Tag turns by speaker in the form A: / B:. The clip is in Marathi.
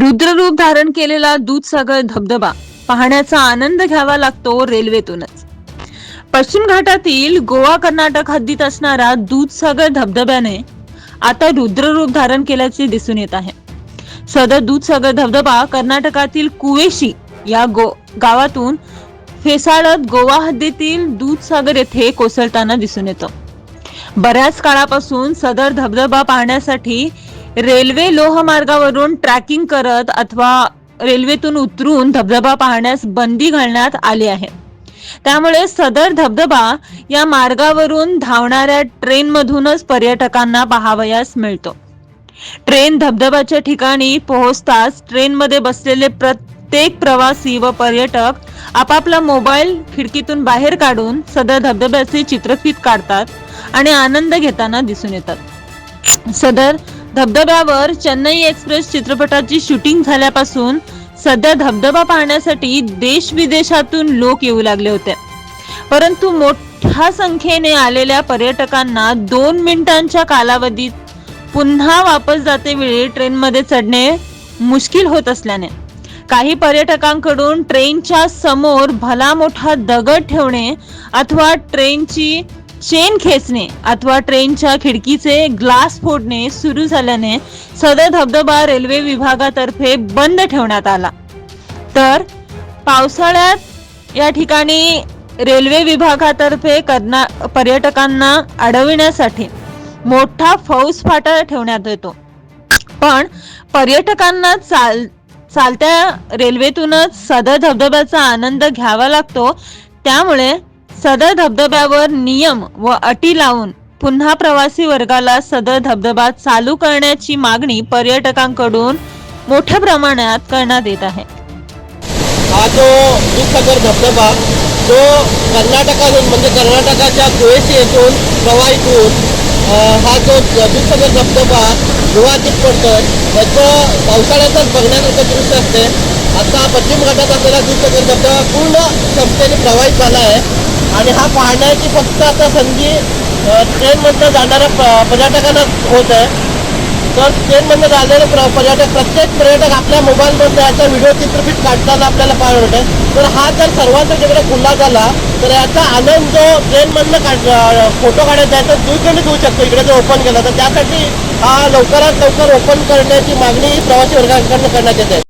A: रुद्ररूप धारण केलेला दूधसागर धबधबा पाहण्याचा आनंद घ्यावा लागतो रेल्वेतूनच. पश्चिम घाटातील गोवा कर्नाटक हद्दीत असणारा दूधसागर धबधब्याने आता रुद्ररूप धारण केल्याचे दिसून येत आहे. सदर दूधसागर धबधबा कर्नाटकातील कुवेशी या गो गावातून फेसाळत गोवा हद्दीतील दूधसागर येथे कोसळताना दिसून येतो. बऱ्याच काळापासून सदर धबधबा पाहण्यासाठी रेल्वे लोहमार्गावरून ट्रॅकिंग करत अथवा रेल्वेतून उतरून धबधबा पाहण्यास बंदी घालण्यात आली आहे. त्यामुळे सदर धबधबा या मार्गावरून धावणाऱ्या ट्रेनमधूनच पर्यटकांना पाहावयास मिळतो. ट्रेन धबधब्याच्या ठिकाणी पोहोचताच ट्रेनमध्ये बसलेले प्रत्येक प्रवासी व पर्यटक आपापला मोबाईल खिडकीतून बाहेर काढून सदर धबधब्याचे चित्रफित काढतात आणि आनंद घेताना दिसून येतात. सदर धबधब्यावर चेन्नई एक्सप्रेस चित्रपटाची शूटिंग झाल्यापासून सध्या धबधबा पाहण्यासाठी देश विदेशातून लोक येऊ लागले होते. परंतु मोठ्या संख्येने आलेल्या पर्यटकांना दोन मिनिटांच्या कालावधीत पुन्हा वापस जाते वेळी ट्रेनमध्ये चढणे मुश्किल होत असल्याने. काही पर्यटकांकडून ट्रेनच्या समोर भला मोठा दगड ठेवणे अथवा ट्रेनची चेन खेचणे अथवा ट्रेनच्या खिडकीचे ग्लास फोडणे सुरू झाल्याने सदर धबधबा रेल्वे विभागातर्फे बंद ठेवण्यात आला. तर पावसाळ्यात या ठिकाणी रेल्वे विभागातर्फे करना पर्यटकांना अडविण्यासाठी मोठा फौज फाटा ठेवण्यात येतो. पण पर्यटकांना चाल चालत्या रेल्वेतूनच सदर धबधब्याचा आनंद घ्यावा लागतो. त्यामुळे सदर धबधब्यावर नियम व अटी लावून पुन्हा प्रवासी वर्गाला सदर धबधबा चालू करण्याची मागणी पर्यटकांकडून मोठ्या प्रमाणात करण्यात येत आहे.
B: हा जो दूधसागर धबधबा जो कर्नाटकातून म्हणजे कर्नाटकाच्या कुवेशी येथून प्रवाहीतून हा जो दूधसागर धबधबा गुवाहाटीत पडतो त्याचं पावसाळ्यातच बघण्यासारखं दृश्य असते. आता पश्चिम घाटात असलेला दूधसागर धबधबा पूर्ण क्षमतेने प्रवाहित झाला आहे. आणि हा पाहण्याची फक्त आता संधी ट्रेनमधनं जाणाऱ्या प- पर्यटकांना होत आहे. तर ट्रेनमधनं जाणारे प्र पर्यटक प्रत्येक पर्यटक आपल्या मोबाईलमधनं याचा व्हिडिओ चित्रफित काढताना आपल्याला पाहायला मिळतं तर हा जर सर्वांचा जिकडे खुला झाला तर याचा आनंद जो ट्रेनमधनं काढ फोटो काढायचा आहे तो दुसरीकडे घेऊ शकतो. इकडे जर ओपन केला तर त्यासाठी हा लवकरात लवकर ओपन करण्याची मागणी प्रवासी वर्गाकडनं करण्यात येते.